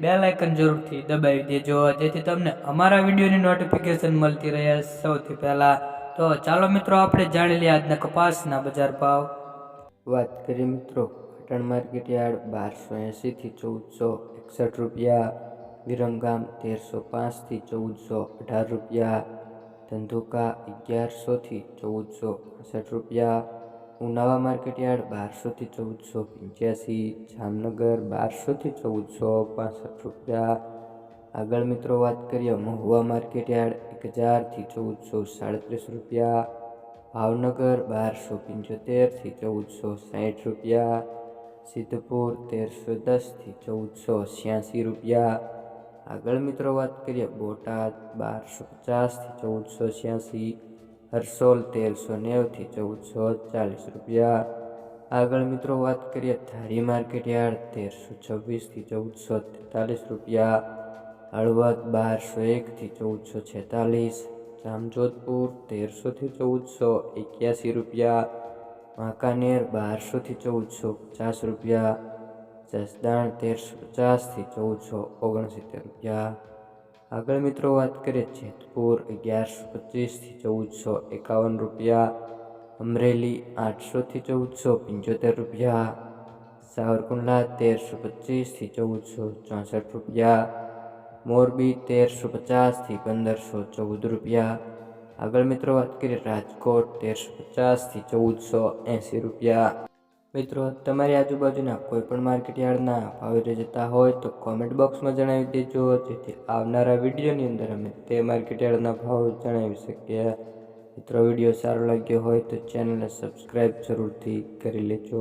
Bell icon જરૂરથી દબાવી દેજો. જેથી તમને અમારા વિડીયોની નોટિફિકેશન મળતી રહે સૌથી પહેલાં. તો ચાલો મિત્રો, આપણે જાણી લઈએ આજના કપાસના બજાર ભાવ. વાત કરીએ મિત્રો પાટણ માર્કેટ યાર્ડ બારસો એંશીથી ચૌદસો એકસઠ રૂપિયા, વિરમગામ તેરસો પાંચથી ચૌદસો અઢાર રૂપિયા, ધંધુકા અગિયારસોથી ચૌદસો પાસઠ રૂપિયા ઉનાવા માર્કેટ યાર્ડ બારસોથી ચૌદસો, પંચ્યાસી, જામનગર બારસોથી ચૌદસો, પાસઠ રૂપિયા. આગળ મિત્રો વાત કરીએ મહુવા માર્કેટયાર્ડ એક હજારથી ચૌદસો સાડત્રીસ રૂપિયા. ભાવનગર બારસો પંચોતેરથી ચૌદસો સાઠ રૂપિયા. સિદ્ધપુર તેરસો દસથી ચૌદસો છ્યાસી રૂપિયા. આગળ મિત્રો વાત કરીએ બોટાદ બારસો પચાસથી ચૌદસો છ્યાસી. હરસોલ તેરસો નેવથી ચૌદસો ચાલીસ રૂપિયા. આગળ મિત્રો વાત કરીએ ધારી માર્કેટ યાર્ડ તેરસો છવ્વીસથી ચૌદસો તેતાલીસ રૂપિયા. હળવદ બારસો એકથી ચૌદસો છેતાલીસ. જામજોધપુર તેરસોથી ચૌદસો એક્યાસી રૂપિયા. વાંકાનેર બારસોથી ચૌદસો પચાસ રૂપિયા. જસદાણ તેરસો પચાસથી ચૌદસો ઓગણસિત્તેર રૂપિયા. આગળ મિત્રો વાત કરીએ જેતપુર અગિયારસો પચીસથી ચૌદસો એકાવન રૂપિયા, અમરેલી આઠસોથી ચૌદસો પંચોતેર રૂપિયા, સાવરકુંડલા તેરસો પચીસથી ચૌદસો ચોસઠ રૂપિયા, મોરબી તેરસો પચાસથી પંદરસો ચૌદ રૂપિયા. આગળ મિત્રો વાત કરીએ રાજકોટ તેરસો પચાસથી ચૌદસો એંસી રૂપિયા. મિત્રો, તમારી આજુબાજુના કોઈ પણ માર્કેટ યાર્ડના ભાવે જતા હોય તો કોમેન્ટ બોક્સમાં જણાવી દેજો. જેથી આવનારા વિડીયોની અંદર અમે તે માર્કેટ યાર્ડના ભાવ જણાવી શકીએ. મિત્રો, વીડિયો સારો લાગ્યો હોય તો ચેનલને સબસ્ક્રાઈબ જરૂરથી કરી લેજો.